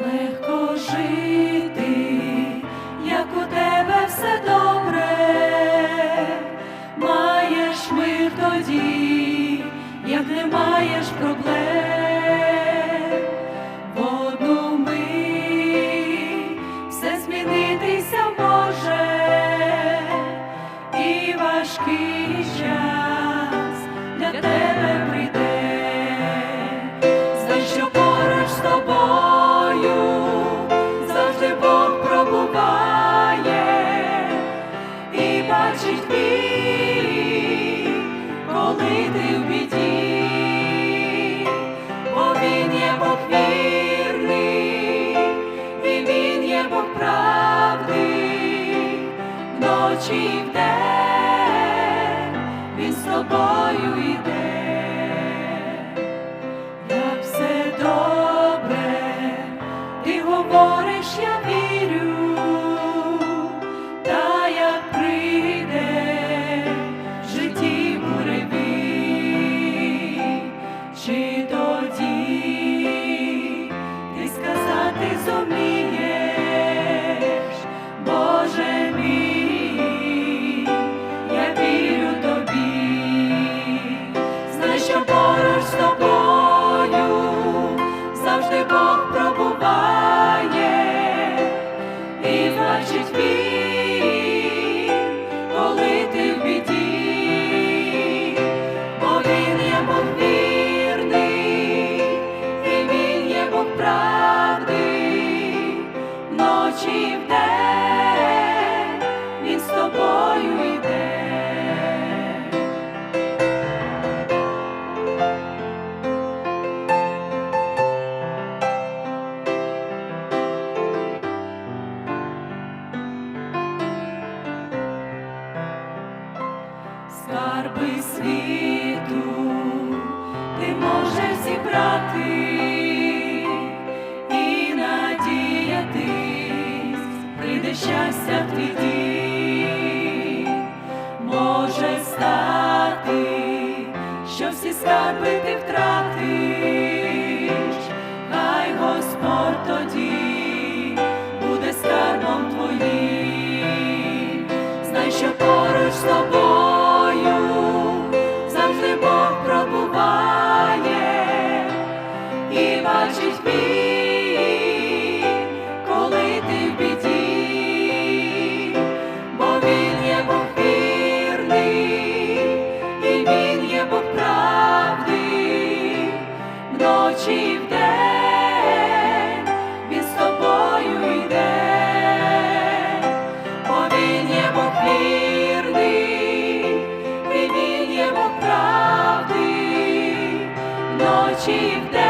легко жити, як у тебе все добре, маєш мир тоді, як не маєш проблем, коли в біді, бо він є Бог і він є Бог вночі і вдень він з тобою йде він, коли ти в біді, бо він є Бог і він є Бог правди, і вдень скарби світу ти можеш зібрати і надіятись, прийде щастя в твій дім. може стати, що всі скарби ти втратиш, і він